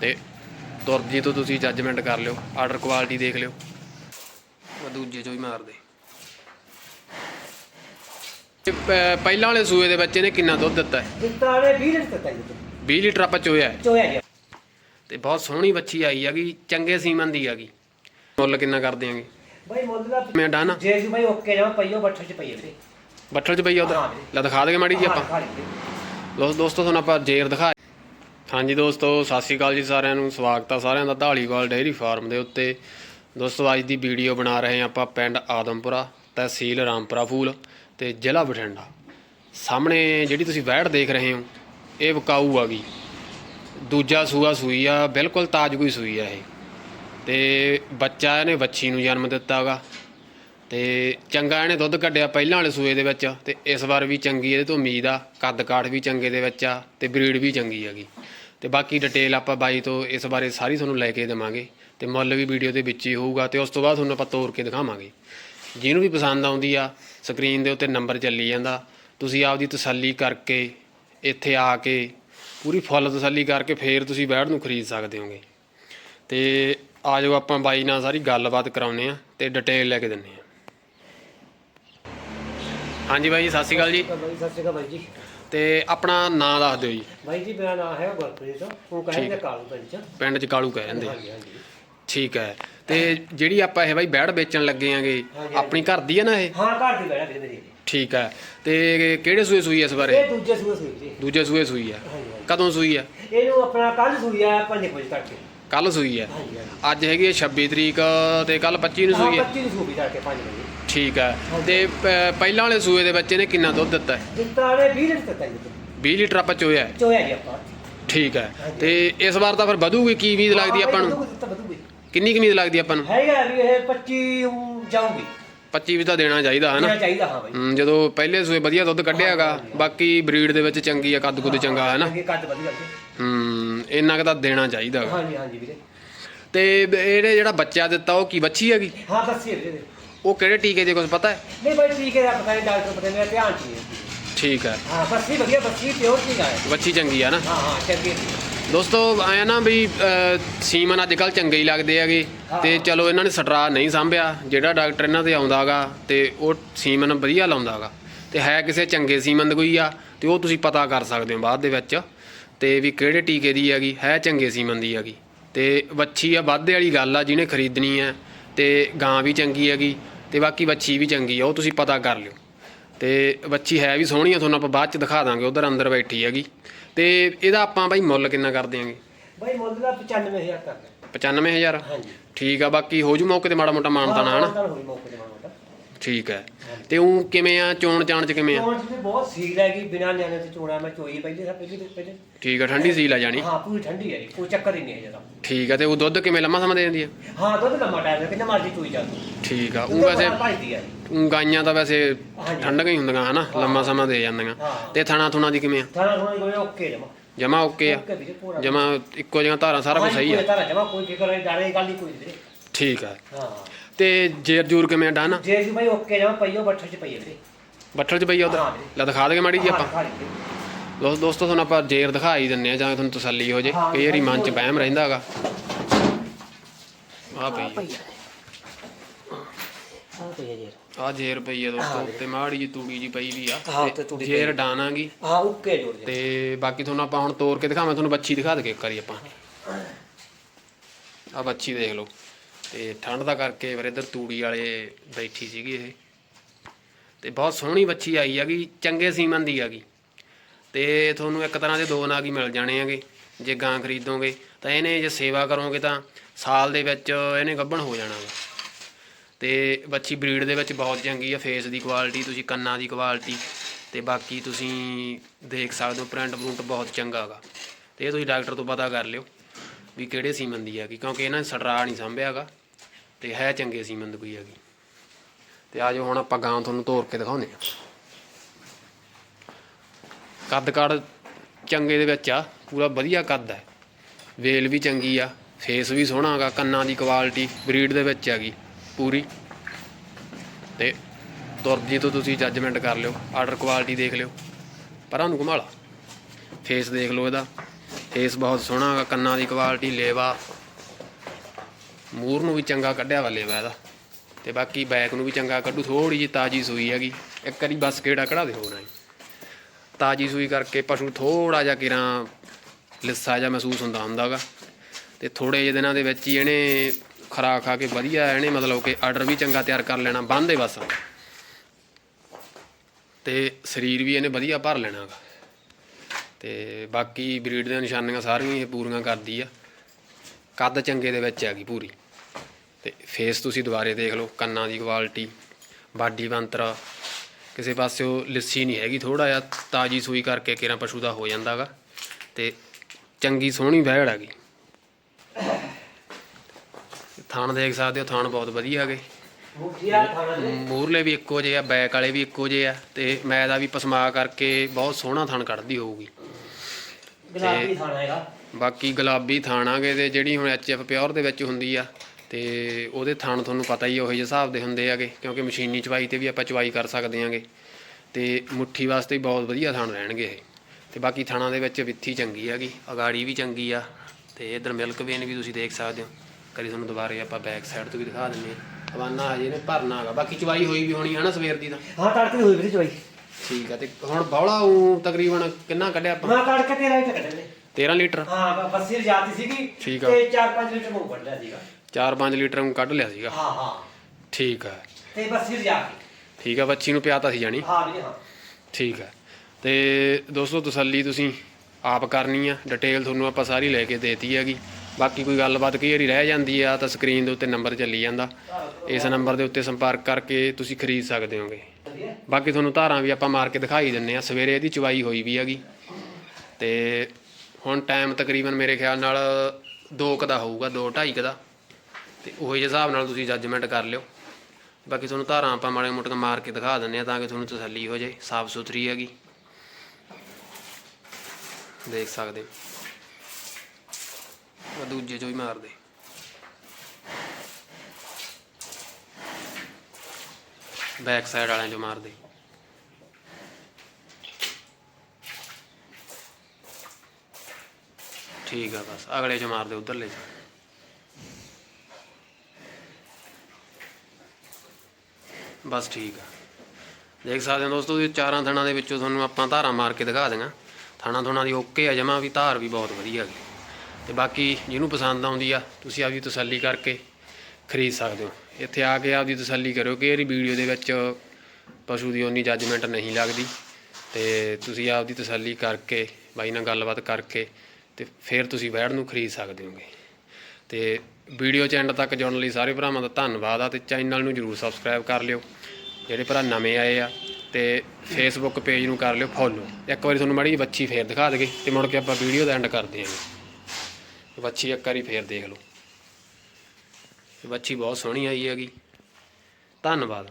ਤੇ ਤੁਰਜੀ ਤੋਂ ਤੁਸੀਂ ਜੱਜਮੈਂਟ ਕਰ ਲਿਓ ਆਰਡਰ ਕੁਆਲਿਟੀ ਦੇਖ ਲਿਓ। ਉਹ ਦੂਜੇ ਚੋਂ ਹੀ ਮਾਰ ਦੇ। ਤੇ ਪ- ਪਹਿਲਾਂ ਵਾਲੇ ਸੂਏ ਦੇ ਬੱਚੇ ਨੇ ਕਿੰਨਾ ਦੁੱਧ ਦਿੱਤਾ ਹੈ? ਦਿੱਤਾ ਨੇ 20 ਲੀਟਰ ਦਿੱਤਾ ਜੀ। 20 ਲੀਟਰ ਆਪਾਂ ਚੋਇਆ ਹੈ। ਚੋਇਆ ਜੀ ਤੇ ਬਹੁਤ ਸੋਹਣੀ ਬੱਚੀ ਆਈ ਹੈਗੀ ਚੰਗੇ ਸੀਮਨ ਦੀ ਹੈਗੀ। ਮੁੱਲ ਕਿੰਨਾ ਕਰ ਦਿਆਂਗੇ? ਬਾਈ ਮੁੱਲ ਦਾ ਮੈਂ ਡਾਨਾ ਜੇ ਜੀ ਬਾਈ ਓਕੇ ਜਾ ਪਈਓ ਬੱਠਲ ਚ ਪਈ ਵੀਰੇ ਬੱਠਲ ਚ ਪਈ ਉਧਰ। ਲੈ ਦਿਖਾ ਦੇਗੇ ਮਾੜੀ ਜੀ ਆਪਾਂ। ਲੋ ਦੋਸਤੋ ਤੁਹਾਨੂੰ ਆਪਾਂ ਜੇਰ ਦਿਖਾ ਹਾਂਜੀ ਦੋਸਤੋ, ਸਤਿ ਸ਼੍ਰੀ ਅਕਾਲ ਜੀ ਸਾਰਿਆਂ ਨੂੰ। ਸਵਾਗਤ ਆ ਸਾਰਿਆਂ ਦਾ ਢਾਲੀਵਾਲ ਡੇਅਰੀ ਫਾਰਮ ਦੇ ਉੱਤੇ। ਦੋਸਤੋ, ਅੱਜ ਦੀ ਵੀਡੀਓ ਬਣਾ ਰਹੇ ਹਾਂ ਆਪਾਂ ਪਿੰਡ ਆਦਮਪੁਰਾ, ਤਹਿਸੀਲ ਰਾਮਪੁਰਾ ਫੂਲ ਤੇ ਜ਼ਿਲ੍ਹਾ ਬਠਿੰਡਾ। ਸਾਹਮਣੇ ਜਿਹੜੀ ਤੁਸੀਂ ਵੈੜ ਦੇਖ ਰਹੇ ਹੋ, ਇਹ ਵਿਕਾਊ ਆ ਗਈ। ਦੂਜਾ ਸੂਆ ਸੂਈ ਆ, ਬਿਲਕੁਲ ਤਾਜ਼ਗੀ ਸੂਈ ਆ ਇਹ। ਤੇ ਬੱਚਾ ਇਹਨੇ ਬੱਚੀ ਨੂੰ ਜਨਮ ਦਿੱਤਾਗਾ ਤੇ ਚੰਗਾ ਇਹਨੇ ਦੁੱਧ ਕੱਢਿਆ ਪਹਿਲਾਂ ਵਾਲੇ ਸੂਏ ਦੇ ਵਿੱਚ ਤੇ ਇਸ ਵਾਰ ਵੀ ਚੰਗੀ ਇਹਦੇ ਤੋਂ ਉਮੀਦ ਆ, ਕੱਦ ਕਾਠ ਵੀ ਚੰਗੇ ਦੇ ਵਿੱਚ ਆ ਤੇ ਬਰੀਡ ਵੀ ਚੰਗੀ ਹੈਗੀ। ਤੇ ਬਾਕੀ ਡਿਟੇਲ ਆਪਾਂ ਬਾਈ ਤੋਂ ਇਸ ਬਾਰੇ ਸਾਰੀ ਤੁਹਾਨੂੰ ਲੈ ਕੇ ਦੇਵਾਂਗੇ ਤੇ ਮੁੱਲ ਵੀ ਵੀਡੀਓ ਦੇ ਵਿੱਚ ਹੀ ਹੋਊਗਾ ਤੇ ਉਸ ਤੋਂ ਬਾਅਦ ਤੁਹਾਨੂੰ ਆਪਾਂ ਤੋਰ ਕੇ ਦਿਖਾਵਾਂਗੇ। ਜਿਹਨੂੰ ਵੀ ਪਸੰਦ ਆਉਂਦੀ ਆ ਸਕਰੀਨ ਦੇ ਉੱਤੇ ਨੰਬਰ ਚੱਲੀ ਜਾਂਦਾ, ਤੁਸੀਂ ਆਪਦੀ ਤਸੱਲੀ ਕਰਕੇ ਇੱਥੇ ਆ ਕੇ ਪੂਰੀ ਫੁੱਲ ਤਸੱਲੀ ਕਰਕੇ ਫੇਰ ਤੁਸੀਂ ਬੈੜ ਨੂੰ ਖਰੀਦ ਸਕਦੇ ਹੋਗੇ। ਤੇ ਆਜੋ ਆਪਾਂ ਬਾਈ ਨਾਲ ਸਾਰੀ ਗੱਲਬਾਤ ਕਰਾਉਨੇ ਆ ਤੇ ਡਿਟੇਲ ਲੈ ਕੇ ਦਿੰਨੇ ਆ ਹਾਂਜੀ ਬਾਈ ਜੀ ਸਤਿ ਸ਼੍ਰੀ ਅਕਾਲ ਜੀ। ਬਾਈ ਸਤਿ ਸ਼੍ਰੀ ਅਕਾਲ ਬਾਈ ਜੀ। ਤੇ ਆਪਣਾ ਨਾਂ ਦੱਸ ਦਿਓ ਜੀ। ਬਾਈ ਜੀ ਮੇਰਾ ਨਾਮ ਹੈ ਗੁਰਪ੍ਰੀਤ। ਉਹ ਕਹਿੰਦੇ ਕਾਲੂ ਪਿੰਡ ਚ। ਪਿੰਡ ਚ ਕਾਲੂ ਕਹਿ ਜਾਂਦੇ ਹਾਂਜੀ ਹਾਂਜੀ। ਠੀਕ ਹੈ। ਤੇ ਜਿਹੜੀ ਆਪਾਂ ਇਹ ਬਾਈ ਬੈੜ ਵੇਚਣ ਲੱਗੇ ਆਂਗੇ। ਆਪਣੀ ਘਰ ਦੀ ਹੈ ਨਾ ਇਹ? ਹਾਂ ਘਰ ਦੀ ਬੈਠਾ ਵੀਰੇ ਮੇਰੀ। ਠੀਕ ਹੈ। ਤੇ ਕਿਹੜੇ ਸੂਏ ਸੂਈ ਇਸ ਬਾਰੇ? ਇਹ ਦੂਜੇ ਸੂਏ ਸੂਈ ਜੀ। ਦੂਜੇ ਸੂਏ ਸੂਈ ਹਾਂਜੀ ਕਦੋਂ ਸੂਈ ਆ? ਇਹਨੂੰ ਆਪਣਾ ਕੱਲ ਸੂਈ ਆ 5 ਵਜੇ ਤੱਕ। ਕੱਲ ਸੂਈ ਹਾਂਜੀ ਹਾਂਜੀ ਅੱਜ ਹੈਗੀ ਹੈ 26 ਤਰੀਕ ਤੇ ਕੱਲ 25 ਨੂੰ ਹਾਂ ਸੂਈ ਆ 25 ਨੂੰ ਸੂਈ ਤੜਕੇ 5 ਵਜੇ। ਠੀਕ ਹੈ। ਤੇ ਪ- ਪਹਿਲਾਂ ਵਾਲੇ ਸੂਏ ਦੇ ਬੱਚੇ ਨੇ ਕਿੰਨਾ ਦੁੱਧ ਦਿੱਤਾ ਹੈ? ਦਿੱਤਾ ਨੇ 20 ਲੀਟਰ ਦਿੱਤਾ ਜੀ। 20 ਲੀਟਰ ਆਪਾਂ ਚੋਇਆ ਹੈ। ਚੋਇਆ ਜੀ ਆਪਾਂ। ਠੀਕ ਹੈ। ਤੇ ਇਸ ਵਾਰ ਤਾਂ ਫਿਰ ਵਧੂਗੀ ਕੀ ਉਮੀਦ ਲੱਗਦੀ ਆਪਾਂ ਨੂੰ? ਵਧੂਗੀ ਤਾਂ ਵਧੂਗੀ। ਕਿੰਨੀ ਕੁ ਉਮੀਦ ਲੱਗਦੀ ਆਪਾਂ ਨੂੰ? ਹੈਗਾ ਵੀ ਇਹ 25 ਊਂ ਜਾਊਗੀ। 25 ਵੀ ਤਾਂ ਦੇਣਾ ਚਾਹੀਦਾ ਹੈ ਦੇਣਾ ਨਾ ਚਾਹੀਦਾ ਹਾਂ ਬਾਈ। ਹਮ, ਜਦੋਂ ਪਹਿਲੇ ਸੂਏ ਵਧੀਆ ਦੁੱਧ ਕੱਢਿਆਗਾ ਬਾਕੀ ਬਰੀਡ ਦੇ ਵਿੱਚ ਚੰਗੀ ਆ ਕੱਦ ਕੁੱਦ ਚੰਗਾ ਹੈ ਨਾ ਅੱਗੇ ਕੱਦ ਵਧੀਆ ਜੀ। ਹੂੰ। ਇੰਨਾ ਕੁ ਤਾਂ ਦੇਣਾ ਚਾਹੀਦਾ ਗਾ। ਹਾਂਜੀ ਹਾਂਜੀ ਵੀਰੇ। ਤੇ ਇਹਦੇ ਜਿਹੜਾ ਬੱਚਾ ਦਿੱਤਾ ਉਹ ਕੀ ਬੱਚੀ ਹੈਗੀ? ਹਾਂ ਦੱਸੀਏ ਵੀਰੇ। ਉਹ ਕਿਹੜੇ ਟੀਕੇ ਦੇ ਕੁਝ ਪਤਾ ਹੈ? ਨਹੀਂ ਬਾਈ ਠੀਕ ਹੈ ਪਤਾ ਨਹੀਂ ਡਾਕਟਰ ਪਤਾ ਮੇਰਾ ਧਿਆਨ ਚ ਹੀ ਹੈ। ਠੀਕ ਹੈ। ਹਾਂ ਬੱਸੀ ਵਧੀਆ ਬੱਸੀ ਪਿਓਰ ਠੀਕ ਹੈ। ਬੱਚੀ ਚੰਗੀ ਆ ਨਾ? ਹਾਂ ਹਾਂ ਚੰਗੀ ਦੋਸਤੋ ਆਇਆ ਨਾ ਵੀ ਅਹ, ਸੀਮਨ ਅੱਜ ਕੱਲ ਚੰਗੇ ਹੀ ਲੱਗਦੇ ਹੈਗੇ। ਤੇ ਚਲੋ ਇਹਨਾਂ ਨੇ ਸਟਰਾ ਨਹੀਂ ਸਾਂਭਿਆ। ਜਿਹੜਾ ਡਾਕਟਰ ਇਹਨਾਂ ਤੇ ਆਉਂਦਾਗਾ ਤੇ ਉਹ ਸੀਮਨ ਵਧੀਆ ਲਾਉਂਦਾਗਾ ਤੇ ਹੈ ਕਿਸੇ ਚੰਗੇ ਸੀਮਨ ਦਾ ਕੋਈ ਆ ਤੇ ਉਹ ਤੁਸੀਂ ਪਤਾ ਕਰ ਸਕਦੇ ਹੋ ਬਾਅਦ ਦੇ ਵਿੱਚ। ਤੇ ਵੀ ਕਿਹੜੇ ਟੀਕੇ ਦੀ ਹੈਗੀ ਹੈ ਚੰਗੇ ਸੀਮਨ ਦੀ ਹੈਗੀ। ਤੇ ਵੱਛੀ ਆ ਵਾਧੇ ਵਾਲੀ ਗੱਲ ਆ ਜਿਹਨੇ ਖਰੀਦਣੀ ਹੈ ਤੇ ਗਾਂ ਵੀ ਚੰਗੀ ਹੈਗੀ ਤੇ ਬਾਕੀ ਵੱਛੀ ਵੀ ਚੰਗੀ ਆ ਉਹ ਤੁਸੀਂ ਪਤਾ ਕਰ ਲਿਓ। ਤੇ ਬੱਚੀ ਹੈ ਵੀ ਸੋਹਣੀ ਆ ਤੁਹਾਨੂੰ ਆਪਾਂ ਬਾਅਦ ਚ ਦਿਖਾ ਦਾਂਗੇ ਉਧਰ ਅੰਦਰ ਬੈਠੀ ਹੈਗੀ। ਤੇ ਇਹਦਾ ਆਪਾਂ ਬਾਈ ਮੁੱਲ ਕਿੰਨਾ ਕਰ ਦਿਆਂਗੇ? ਬਾਈ ਮੁੱਲ ਦਾ 95000 ਤੱਕ 95000 ਹਾਂਜੀ। ਠੀਕ ਆ ਬਾਕੀ ਹੋ ਜੂ ਮੌਕੇ ਤੇ ਮਾੜਾ ਮੋਟਾ ਮਾਨਤਾਣਾ ਹਨਾ? ਠੀਕ ਹੈ। ਤੇ ਉਹ ਕਿਵੇਂ ਆ? ਚੋਣ ਚਾਣ ਚ ਕਿਵੇਂ ਆ? ਚੋਣ ਚ ਵੀ ਬਹੁਤ ਸੀਲ ਹੈਗੀ ਬਿਨਾਂ ਨਿਆਣੇ ਤੇ ਚੋਣਾ ਮੈਂ ਚੋਈ ਪਹਿਲੇ ਸਾ ਪਹਿਲੇ ਤੇ ਪਹਿਲੇ। ਠੀਕ ਆ ਠੰਡੀ ਸੀਲ ਆ ਜਾਣੀ। ਹਾਂ ਪੂਰੀ ਠੰਡੀ ਹੈ ਜੀ, ਕੋਈ ਚੱਕਰ ਹੀ ਨਹੀਂ ਹੈ ਜਦਾ ਠੀਕ ਆ ਤੇ ਉਹ ਦੁੱਧ ਕਿਵੇਂ ਲੰਮਾ ਸਮਾਂ ਦੇ ਦਿੰਦੀ ਆ ਹਾਂ ਦੁੱਧ ਲੰਮਾ ਟਾਈਮ ਹੈ ਕਿੰਨਾ ਮਰਜ਼ੀ ਚੋਈ ਜਾ ਤੂੰ। ਠੀਕ ਆ ਉਹ ਵੈਸੇ ਭਜਦੀ ਹੈ ਊਂ ਗਾਈਆਂ ਤਾਂ ਵੈਸੇ ਹਾਂਜੀ। ਠੰਡੀਆਂ ਹੀ ਹੁੰਦੀਆਂ ਹਨਾ? ਲੰਮਾ ਸਮਾਂ ਦੇ ਜਾਂਦੀਆਂ। ਹਾਂ। ਤੇ ਥਣਾ ਥੁਣਾ ਦੀ ਕਿਵੇਂ ਆ? ਥਾਣਾ ਥੋੜਾ ਕੋਈ ਓਕੇ ਜਮਾ। ਜਮਾ ਓਕੇ ਆ। ਓਕੇ ਵੀਰੇ ਪੂਰਾ। ਜਮਾ ਇੱਕੋ ਜਿਹਾ ਧਾਰਾਂ ਸਾਰਾ ਕੁਝ ਸਹੀ ਆ। ਤਾਰਾ ਜਮਾ ਕੋਈ ਫਿਕਰ ਨਹੀਂ ਡਾਰੇ ਗੱਲ ਨਹੀਂ ਕੋਈ ਵੀਰੇ ਠੀਕ ਆ। ਹਾਂ। ਤੇ ਜੇਰ ਜੂਰ ਕਿਵੇਂ ਡਨ ਜੇ ਜੀ ਬਾਈ ਓਕੇ ਜਮਾ ਪਈਓ ਬੱਠਲ ਚ ਪਈ ਹੈ ਵੀਰੇ। ਬੱਠਲ ਚ ਪਈ ਆ ਉਧਰ ਵੀਰੇ। ਲੈ ਦਿਖਾ ਦੇਗੇ ਮਾੜੀ ਜੀ ਆਪਾਂ। ਹਾਂ, ਵੀਰੇ। ਦੋਸਤੋ ਦੋਸਤੋ ਤੁਹਾਨੂੰ ਆਪਾਂ ਜੇਰ ਦਿਖਾ ਹੀ ਦਿੰਨੇ ਆ ਜਾਂ ਤੁਹਾਨੂੰ ਤਸੱਲੀ ਹੋ ਜੇ। ਹਾਂ, ਕਈ ਵਾਰੀ ਮਨ ਚ ਵਹਿਮ ਰਹਿੰਦਾ ਹੈਗਾ। ਆ ਪਈ ਹਾਂ ਜੀ ਆ। ਜੇਰ। ਪਈ ਆ ਦੋਸਤੋ ਵੀਰੇ। ਤੇ ਮਾੜੀ ਜੀ ਤੂੜੀ ਜੀ ਪਈ ਵੀ ਆ। ਹਾਂ, ਤੇ ਤੂੜੀ ਜੇਰ। ਡਾਣਾਗੀ ਹਾਂ ਓਕੇ ਜੋੜ ਦੇ ਤੇ ਬਾਕੀ ਤੁਹਾਨੂੰ ਆਪਾਂ ਹੁਣ ਤੋੜ ਕੇ ਦਿਖਾਵਾਂ ਤੁਹਾਨੂੰ ਬੱਚੀ ਦਿਖਾ ਦੇ ਕਰੀ ਆਪਾਂ। ਆ ਬੱਚੀ ਦੇਖ ਲਓ। ਤੇ ਠੰਡ ਦਾ ਕਰਕੇ ਫਿਰ ਇੱਧਰ ਤੂੜੀ ਵਾਲੇ ਬੈਠੀ ਸੀਗੀ ਇਹ। ਤੇ ਬਹੁਤ ਸੋਹਣੀ ਬੱਚੀ ਆਈ ਹੈਗੀ ਚੰਗੇ ਸੀਮਨ ਦੀ ਹੈਗੀ ਤੇ ਤੁਹਾਨੂੰ ਇੱਕ ਤਰ੍ਹਾਂ ਦੇ ਦੋ ਨਾਗ ਹੀ ਮਿਲ ਜਾਣੇ ਹੈਗੇ ਜੇ ਗਾਂ ਖਰੀਦੋਗੇ, ਤਾਂ ਇਹਨੇ ਜੇ ਸੇਵਾ ਕਰੋਗੇ ਤਾਂ ਸਾਲ ਦੇ ਵਿੱਚ ਇਹਨੇ ਗੱਭਣ ਹੋ ਜਾਣਾ ਗਾ ਤੇ ਬੱਚੀ ਬਰੀਡ ਦੇ ਵਿੱਚ ਬਹੁਤ ਚੰਗੀ ਆ ਫੇਸ ਦੀ ਕੁਆਲਿਟੀ ਤੁਸੀਂ ਕੰਨਾਂ ਦੀ ਕੁਆਲਿਟੀ ਤੇ ਬਾਕੀ ਤੁਸੀਂ ਦੇਖ ਸਕਦੇ ਹੋ ਪ੍ਰਿੰਟ ਪ੍ਰਿੰਟ ਬਹੁਤ ਚੰਗਾ ਹੈਗਾ ਤੇ ਇਹ ਤੁਸੀਂ ਡਾਕਟਰ ਤੋਂ ਪਤਾ ਕਰ ਲਿਓ। ਵੀ ਕਿਹੜੇ ਸੀਮਨ ਦੀ ਹੈਗੀ, ਕਿਉਂਕਿ ਇਹਨਾਂ ਨੇ ਸਟਰਾ ਨਹੀਂ ਸੰਭਿਆ ਹੈਗਾ ਤੇ ਹੈ ਚੰਗੇ ਸੀਮਨ ਦੀ ਕੋਈ ਹੈਗੀ। ਤੇ ਆਜੋ ਹੁਣ ਆਪਾਂ ਗਾਂ ਤੁਹਾਨੂੰ ਤੋਰ ਕੇ ਦਿਖਾਉਂਦੇ ਆ ਕੱਦ ਕਾੜ ਚੰਗੇ ਦੇ ਵਿੱਚ ਆ, ਪੂਰਾ ਵਧੀਆ ਕੱਦ ਹੈ। ਵੇਲ ਵੀ ਚੰਗੀ ਆ ਫੇਸ ਵੀ ਸੋਹਣਾ ਹੈਗਾ, ਕੰਨਾਂ ਦੀ ਕੁਆਲਿਟੀ ਬਰੀਡ ਦੇ ਵਿੱਚ ਹੈਗੀ ਪੂਰੀ। ਤੇ ਤੁਰਜੀ ਤੋਂ ਤੁਸੀਂ ਜੱਜਮੈਂਟ ਕਰ ਲਿਓ ਆਰਡਰ ਕੁਆਲਿਟੀ ਦੇਖ ਲਿਓ। ਪਰਾਂ ਨੂੰ ਘੁਮਾਲਾ। ਫੇਸ ਦੇਖ ਲਓ ਇਹਦਾ। ਫੇਸ ਬਹੁਤ ਸੋਹਣਾ ਹੈਗਾ, ਕੰਨਾਂ ਦੀ ਕੁਆਲਿਟੀ ਲੇਵਾ। ਮੂਰ ਨੂੰ ਵੀ ਚੰਗਾ ਕੱਢਿਆ ਵਾ ਲੇਵਾ ਇਹਦਾ। ਤੇ ਬਾਕੀ ਬੈਕ ਨੂੰ ਵੀ ਚੰਗਾ ਕੱਢੂ ਥੋੜੀ ਜਿਹੀ ਤਾਜੀ ਸੂਈ ਹੈਗੀ। ਇੱਕ ਵਾਰੀ ਬਸ ਕਿਹੜਾ ਕਢਾ ਦੇ ਹੋਰ ਆਈ। ਤਾਜੀ ਸੂਈ ਕਰਕੇ ਪਸ਼ੂ ਥੋੜਾ ਜਿਹਾ ਕਿਰਾਂ ਲਿੱਸਾ ਜਿਹਾ ਮਹਿਸੂਸ ਹੁੰਦਾ ਹੁੰਦਾਗਾ ਤੇ ਥੋੜੇ ਜਿਹੇ ਦਿਨਾਂ ਦੇ ਵਿੱਚ ਹੀ ਇਹਨੇ ਖਰਾ ਖਾ ਕੇ ਵਧੀਆ ਇਹਨੇ ਮਤਲਬ ਕਿ ਆਰਡਰ ਵੀ ਚੰਗਾ ਤਿਆਰ ਕਰ ਲੈਣਾ, ਬੰਦੇ ਬਸ। ਤੇ ਸਰੀਰ ਵੀ ਇਹਨੇ ਵਧੀਆ ਭਰ ਲੈਣਾ ਗਾ ਤੇ ਬਾਕੀ ਬਰੀਡ ਦੀਆਂ ਨਿਸ਼ਾਨੀਆਂ ਸਾਰੀਆਂ ਇਹ ਪੂਰੀਆਂ ਕਰਦੀ ਆ। ਕੱਦ ਚੰਗੇ ਦੇ ਵਿੱਚ ਹੈਗੀ ਪੂਰੀ। ਤੇ ਫੇਸ ਤੁਸੀਂ ਦੁਬਾਰੇ ਦੇਖ ਲਓ, ਕੰਨਾਂ ਦੀ ਕੁਆਲਿਟੀ ਬਾਡੀ ਬੰਤਰਾ ਕਿਸੇ ਪਾਸਿਓ ਲਿੱਸੀ ਨਹੀਂ ਹੈਗੀ ਥੋੜਾ ਜਿਹਾ, ਤਾਜੀ ਸੂਈ ਕਰਕੇ ਕਿਰਾਂ ਪਸ਼ੂ ਦਾ ਹੋ ਜਾਂਦਾਗਾ। ਤੇ ਚੰਗੀ ਸੋਹਣੀ ਵਹਿੜ ਹੈਗੀ। ਥਾਣ ਦੇਖ ਸਕਦੇ ਹੋ, ਥਾਣ ਬਹੁਤ ਵਧੀਆ ਹੈਗੇ। ਮੁਖੀਆ ਮੂਰਲੇ ਵੀ ਇੱਕੋ ਜਿਹੇ ਆ ਬੈਕ ਵਾਲੇ ਵੀ ਇੱਕੋ ਜਿਹੇ ਆ, ਤੇ ਮੈਂ ਦਾ ਵੀ ਪਸਮਾ ਕਰਕੇ ਬਹੁਤ ਸੋਹਣਾ ਥਣ ਕੱਢਦੀ ਹੋਊਗੀ। ਗੁਲਾਬੀ ਥਾਣਾ ਹੈਗਾ। ਬਾਕੀ ਗੁਲਾਬੀ ਥਾਣਾਗੇ ਤੇ ਜਿਹੜੀ ਹੁਣ ਐਚਐਫ ਪਿਓਰ ਦੇ ਵਿੱਚ ਹੁੰਦੀ ਆ ਤੇ ਉਹਦੇ ਥਣ ਤੁਹਾਨੂੰ ਪਤਾ ਹੀ ਉਹੋ ਜਿਹੇ ਹਿਸਾਬ ਦੇ ਹੁੰਦੇ ਆਗੇ ਕਿਉਂਕਿ ਮਸ਼ੀਨੀ ਚਵਾਈ ਤੇ ਵੀ ਆਪਾਂ ਚਵਾਈ ਕਰ ਸਕਦੇ ਆਂਗੇ। ਤੇ ਮੁੱਠੀ ਵਾਸਤੇ ਬਹੁਤ ਵਧੀਆ ਥਣ ਰਹਿਣਗੇ ਇਹ। ਤੇ ਬਾਕੀ ਥਣਾਂ ਦੇ ਵਿੱਚ ਵਿੱਥੀ ਚੰਗੀ ਹੈਗੀ ਅਗਾੜੀ ਵੀ ਚੰਗੀ ਆ ਤੇ ਇਧਰ ਮਿਲਕ ਵੇਨ ਵੀ ਤੁਸੀਂ ਦੇਖ ਸਕਦੇ ਹੋ। ਕਰੀ ਤੁਹਾਨੂੰ ਦੁਬਾਰੇ ਆਪਾਂ ਬੈਕ ਸਾਈਡ ਤੋਂ ਵੀ ਦਿਖਾ ਦਿੰਨੇ ਆ ਹਵਾਨਾ ਹਜੇ ਨੇ ਭਰਨਾ ਹੈਗਾ ਬਾਕੀ ਚਵਾਈ ਹੋਈ ਵੀ ਹੋਣੀ ਹੈ ਨਾ ਸਵੇਰ ਦੀ ਤਾਂ। ਹਾਂ ਤੜਕੇ ਹੋਈ ਵੀ ਚੋਈ ਠੀਕ ਆ ਤੇ ਹੁਣ ਬੌਲਾ ਉਹ ਤਕਰੀਬਨ ਕਿੰਨਾ ਕੱਢਿਆ ਆਪਾਂ? ਮੈਂ ਤੜਕੇ ਤੇਰਾ ਹੀ ਕੱਢਣੇ 13 ਲੀਟਰ? ਹਾਂ ਬੱਸੀ ਜਾਤੀ ਸੀਗੀ ਠੀਕ ਆ। ਤੇ 4-5 ਲੀਟਰ ਮੂੰਹ ਕੱਢ ਲਿਆ ਸੀਗਾ। 4-5 ਲੀਟਰ ਨੂੰ ਕੱਢ ਲਿਆ ਸੀਗਾ? ਹਾਂ ਹਾਂ। ਠੀਕ ਆ। ਤੇ ਬੱਸੀ ਜਾ ਠੀਕ ਆ ਬੱਚੀ ਨੂੰ ਪਿਆਤਾ ਸੀ ਜਾਣੀ? ਹਾਂ ਵੀ ਹਾਂ। ਠੀਕ ਹੈ ਤੇ ਦੋਸਤੋ ਤਸੱਲੀ ਤੁਸੀਂ ਆਪ ਕਰਨੀ ਆ। ਡਿਟੇਲ ਤੁਹਾਨੂੰ ਆਪਾਂ ਸਾਰੀ ਲੈ ਕੇ ਦੇਤੀ ਹੈਗੀ। ਬਾਕੀ ਕੋਈ ਗੱਲਬਾਤ ਕਈ ਵਾਰੀ ਰਹਿ ਜਾਂਦੀ ਆ ਤਾਂ ਸਕਰੀਨ ਦੇ ਉੱਤੇ ਨੰਬਰ ਚੱਲੀ ਜਾਂਦਾ। ਇਸ ਨੰਬਰ ਦੇ ਉੱਤੇ ਸੰਪਰਕ ਕਰਕੇ ਤੁਸੀਂ ਖਰੀਦ ਸਕਦੇ ਹੋਗੇ। ਬਾਕੀ ਤੁਹਾਨੂੰ ਧਾਰਾਂ ਵੀ ਆਪਾਂ ਮਾਰ ਕੇ ਦਿਖਾਈ ਦਿੰਨੇ ਆ। ਸਵੇਰੇ ਇਹਦੀ ਚਵਾਈ ਹੋਈ ਵੀ ਹੈਗੀ। ਤੇ ਹੁਣ ਟਾਈਮ ਤਕਰੀਬਨ ਮੇਰੇ ਖਿਆਲ ਨਾਲ 2 ਕ ਦਾ ਹੋਊਗਾ 2 2:30 ਦਾ। ਤੇ ਉਹੀ ਹਿਸਾਬ ਨਾਲ ਤੁਸੀਂ ਜੱਜਮੈਂਟ ਕਰ ਲਿਓ। ਬਾਕੀ ਤੁਹਾਨੂੰ ਧਾਰਾਂ ਆਪਾਂ ਮਾੜੇ ਮੋਟੀਆਂ ਮਾਰ ਕੇ ਦਿਖਾ ਦਿੰਨੇ ਆ ਤਾਂ ਕਿ ਤੁਹਾਨੂੰ ਤਸੱਲੀ ਹੋ ਜਾਏ, ਸਾਫ਼ ਸੁਥਰੀ ਹੈਗੀ। ਦੇਖ ਸਕਦੇ ਹੋ। ਦੂਜੇ ਚੋਂ ਹੀ ਮਾਰਦੇ। ਬੈਕ ਸਾਈਡ ਵਾਲਿਆਂ ਚੋਂ ਮਾਰਦੇ। ਠੀਕ ਆ ਬਸ, ਅਗਲੇ ਚੋਂ ਮਾਰਦੇ, ਉਧਰਲੇ ਚੋਂ। ਬਸ ਠੀਕ ਆ। ਦੇਖ ਸਕਦੇ ਹੋ ਦੋਸਤੋ, ਇਹ ਚਾਰਾਂ ਥਣਾਂ ਦੇ ਵਿੱਚੋਂ ਤੁਹਾਨੂੰ ਆਪਾਂ ਧਾਰਾਂ ਮਾਰ ਕੇ ਦਿਖਾ ਦਿਆਂ। ਥਾਣਾ ਥੁਣਾ ਦੀ ਓਕੇ ਆ, ਜਮਾ ਵੀ ਧਾਰ ਵੀ ਬਹੁਤ ਵਧੀਆ ਹੈਗੀ। ਤੇ ਬਾਕੀ ਜਿਹਨੂੰ ਪਸੰਦ ਆਉਂਦੀ ਆ, ਤੁਸੀਂ ਆਪਦੀ ਤਸੱਲੀ ਕਰਕੇ ਖਰੀਦ ਸਕਦੇ ਹੋ। ਇੱਥੇ ਆ ਕੇ ਆਪਦੀ ਤਸੱਲੀ ਕਰਿਓ ਕਿ ਇਹਦੀ ਵੀਡੀਓ ਦੇ ਵਿੱਚ ਪਸ਼ੂ ਦੀ ਓਨੀ ਜੱਜਮੈਂਟ ਨਹੀਂ ਲੱਗਦੀ ਤੇ ਤੁਸੀਂ ਆਪਦੀ ਤਸੱਲੀ ਕਰਕੇ ਬਾਈ ਨਾਲ ਗੱਲਬਾਤ ਕਰਕੇ ਤੇ ਫਿਰ ਤੁਸੀਂ ਬੈੜ ਨੂੰ ਖਰੀਦ ਸਕਦੇ ਹੋਗੇ। ਤੇ ਵੀਡੀਓ ਚ ਐਂਡ ਤੱਕ ਜੁੜਨ ਲਈ ਸਾਰੇ ਭਰਾਵਾਂ ਦਾ ਧੰਨਵਾਦ ਆ ਤੇ ਚੈਨਲ ਨੂੰ ਜਰੂਰ ਸਬਸਕ੍ਰਾਈਬ ਕਰ ਲਿਓ, ਜਿਹੜੇ ਭਰਾ ਨਵੇਂ ਆਏ ਆ ਤੇ ਫੇਸਬੁੱਕ ਪੇਜ ਨੂੰ ਕਰ ਲਿਓ ਫੋਲੋ ਇੱਕ ਵਾਰੀ ਤੁਹਾਨੂੰ ਮਾੜੀ ਜਿਹੀ ਬੱਚੀ ਫੇਰ ਦਿਖਾ ਦੇਗੇ ਤੇ ਮੁੜ ਕੇ ਆਪਾਂ ਵੀਡੀਓ ਦਾ ਐਂਡ ਕਰਦੇ ਦਿਆਂਗੇ ਬੱਚੀ ਇੱਕ ਵਾਰੀ ਫੇਰ ਦੇਖ ਲਓ। ਇਹ ਬੱਚੀ ਬਹੁਤ ਸੋਹਣੀ ਆਈ ਹੈਗੀ। ਧੰਨਵਾਦ।